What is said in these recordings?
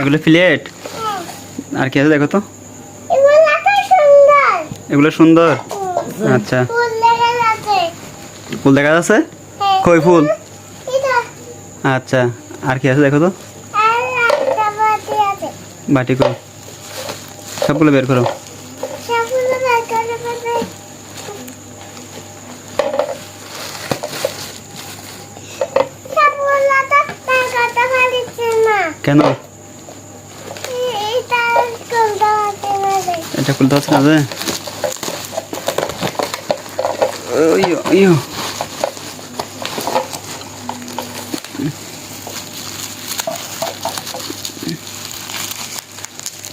এগুলো প্লেট? আর কি আছে দেখো তো? এগুলো সুন্দর? আচ্ছা। ফুল দেখা যাচ্ছে। কই ফুল? আচ্ছা। আর কি আছে দেখো তো? বাটি কই সবগুলো বের করো। কেন এটা খুলতে পারছি না যে Uy, uy, uy.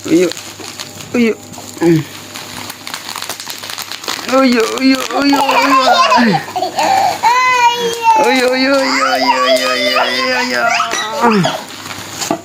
Uy, uy, uy, uy. Uy, uy, uy, uy, uy, uy, uy, uy.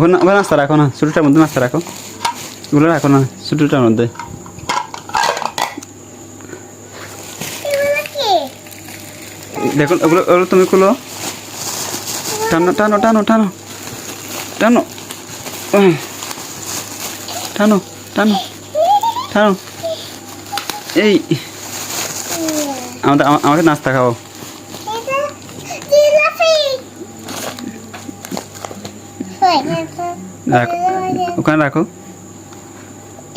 ওখানে নাস্তা রাখো না ছোটোটার মধ্যে নাস্তা রাখো। এগুলো রাখো না ছোটোটার মধ্যে। দেখো ওগুলো ওগুলো তুমি খুলো। টানো টানো টানো টানো। টানো। টানো টানো টানো। এই। আমাদের, আমাকে নাস্তা খাও এটা জিলাপি হয়ে গেছে রাখো। ওখানে রাখো।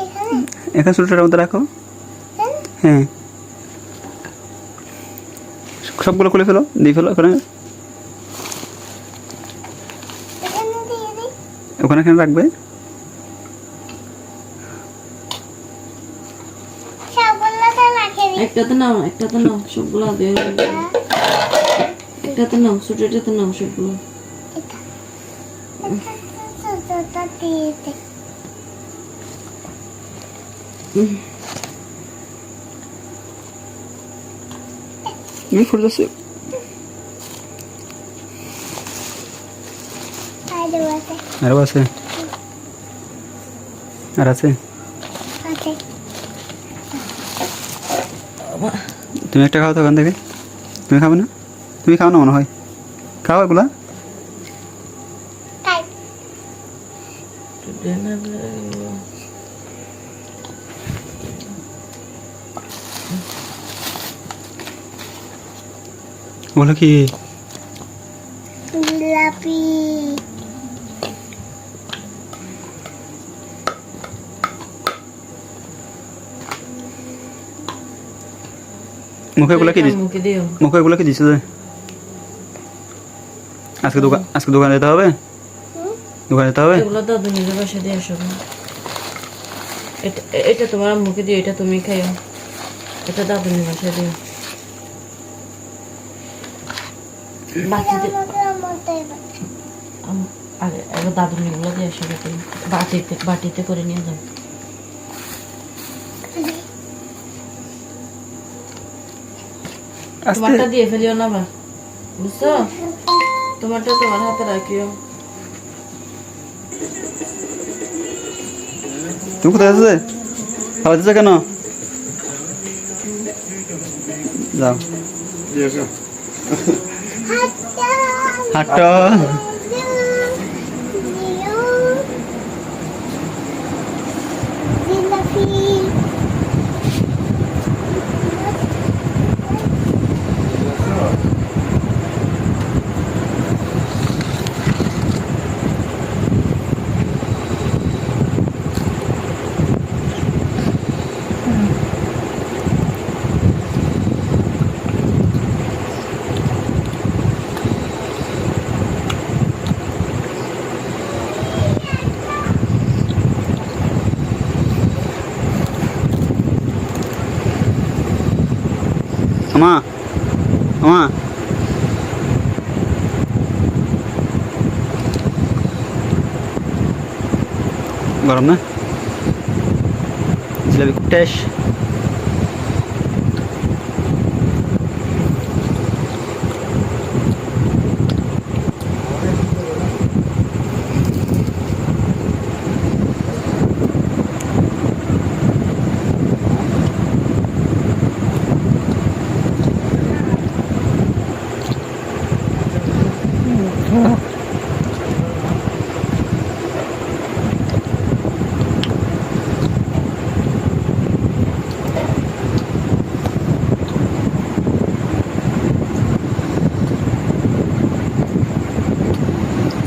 এখানে এখানে ছোটোটার মধ্যে রাখো। হ্যাঁ। সবগুলো খুলে ফেলো দিয়ে ফেলো ওখানে। এখানে দিয়ে দিই ওখানে এখানে রাখবে। একটাতে নাও একটাতে নাও সবগুলো। একটাতে নাও ছোটটাতে নাও সবগুলো। ছোটটা দিয়ে দিই তুমি ফুল যাচ্ছে আর আছে আর আছে আছে তুমি একটা খাও তো ওখান থেকে। তুমি খাবে না? তুমি খাও না মনে হয়। খাও এগুলা। বলো কি? জিলাপি। মুখে এগুলো কি মুখে দিও। কি দিচ্ছে আজকে দোকান আজকে দোকানে যেতে হবে? হুম? দোকানে যেতে হবে? এগুলো দাদু নিজের বাসা দিয়ে আসো। এটা এটা তোমার মুখে দিও এটা তুমি খাইও। এটা দাদু নিজের বাসা দিও। বাটিতে এটার মধ্যে আম- আরে এবার দাদু নিগুলো দিয়ে আসো বাটিতে বাটিতে করে নিয়ে আস্তে। তোমারটা দিয়ে ফেলিও না আবার বুঝছ? তোমারটা তোমার হাতে রাখিও। তুমি কোথায় আছে খাওয়া দিচ্ছে কেন? যাও। হাঁটো। అమ్మా అమ్మా Var mı? Size bir kuteş.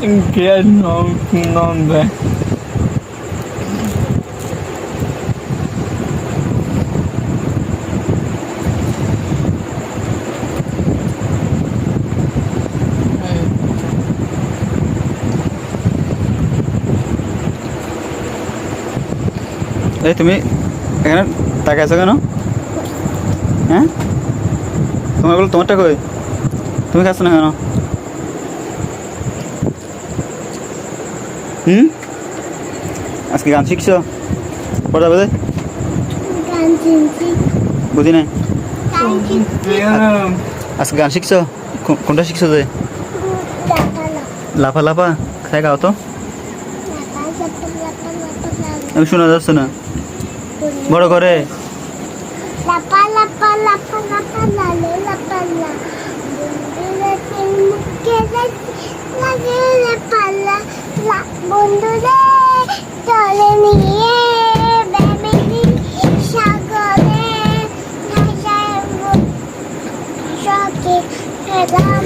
খুব টেস্ট Che non, non è. এই তুমি এখানে তাকে আছো কেন? হ্যাঁ? তোমার বলো তোমারটা কই? তুমি খাচ্ছ না কেন? হুম? আজকে গান শিখছো? পড়া বোধ গান চিনছি বুঝি নাই? আজকে গান শিখছো? কোনটা শিখছো যে? লাফা লাফা খাই গাও তো। আমি শোনা যাচ্ছে না। বড় করে লাপা লাপা লাপা লাপা লালে লাপা লা বন্ধুরা মুখে লাগে লাপা লা লা বন্ধুরে চলে নিয়ে বেবি সাগরে ভাষায় শখে খেলাম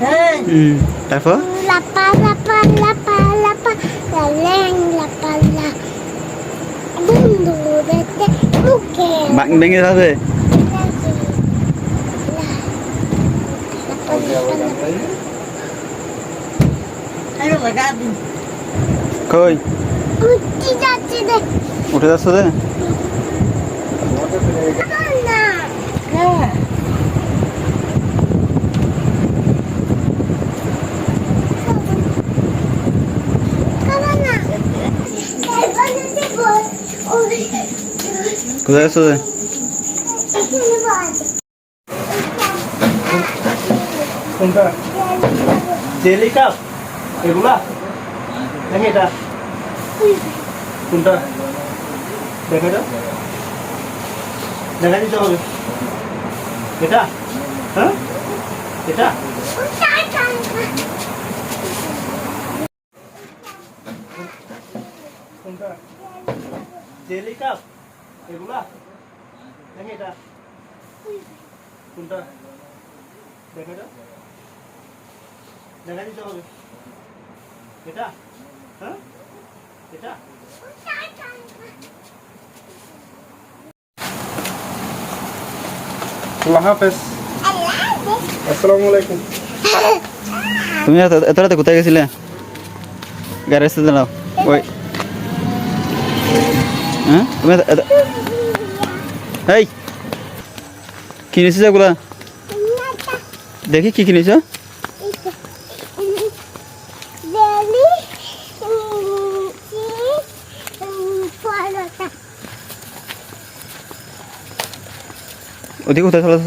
হুম তারপর লাপা লাপা লাপা লাপা লালেং লাপা লা বন্ধুরেতে মুখে বাং ভেঙে যাবে কই উঠতে যাচ্ছে দেখ উঠে যাচ্ছ যে না খাব না এবার যদি বল ওই কোথায় যাচ্ছ যে এখানে বল কোনটা জেলি কাপ এগুলা? দেখি এটা। কোনটা? দেখা এটা দেখা দিতে হবে। এটা? হ্যাঁ? এটা? কোনটা? Jelly cup? এগুলা? দেখি দেখা দেখা দিতে হবে। এটা? হ্যাঁ? এটা? আল্লাহ হাফেজ। আসসালামু আলাইকুম। তুমি এত এত রাতে কোথায় গেছিলে? গ্যারেজে দাঁড়াও। ওই। হ্যাঁ? তুমি এই! কিনেছিস এগুলা? দেখি কি কিনেছ বেলি পরোটা ওদিকে কোথায় চলে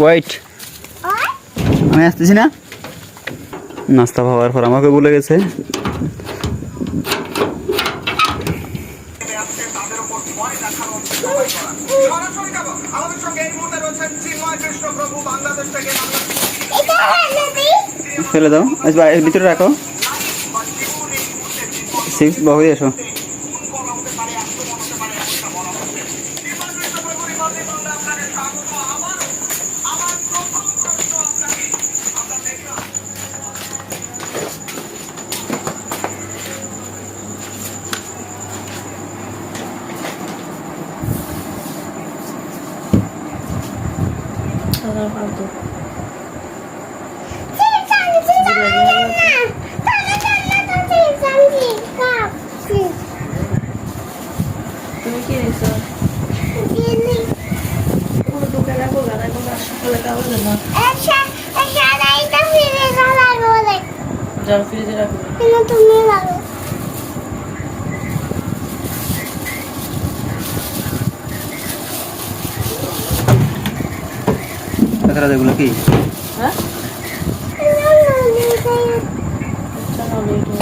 ওয়াইট আমি আসতেছি না? নাস্তা ভাবার পর আমাকে বলে গেছে। আমাদের সঙ্গে এই মুহূর্তে রয়েছেন চিন্ময় বাংলাদেশ থেকে। এটা ফেলে দাও। আচ্ছা, বা- ভিতরে রাখো। সিক্স বহু এসো তুমি কি যাও ফ্রিজে রাখো কেন তুমি লাগো তাছাড়া এগুলো কি হ্যাঁ কেন নদী যাই আচ্ছা নাহলে এটা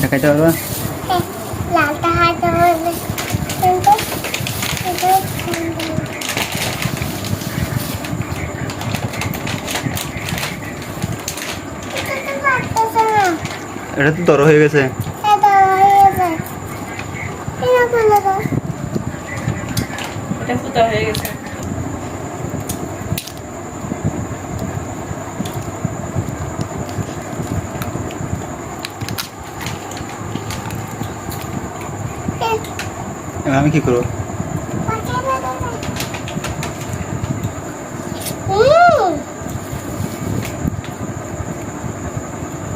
দেখাইতে পারবা লালটা হাতে হলে কিন্তু এটা এটা তো দর হয়ে গেছে। হয়ে আমি কি করব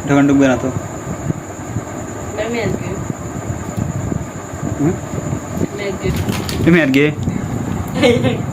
ঢোকান ঢুকবে না তো আমি আজকে হুম?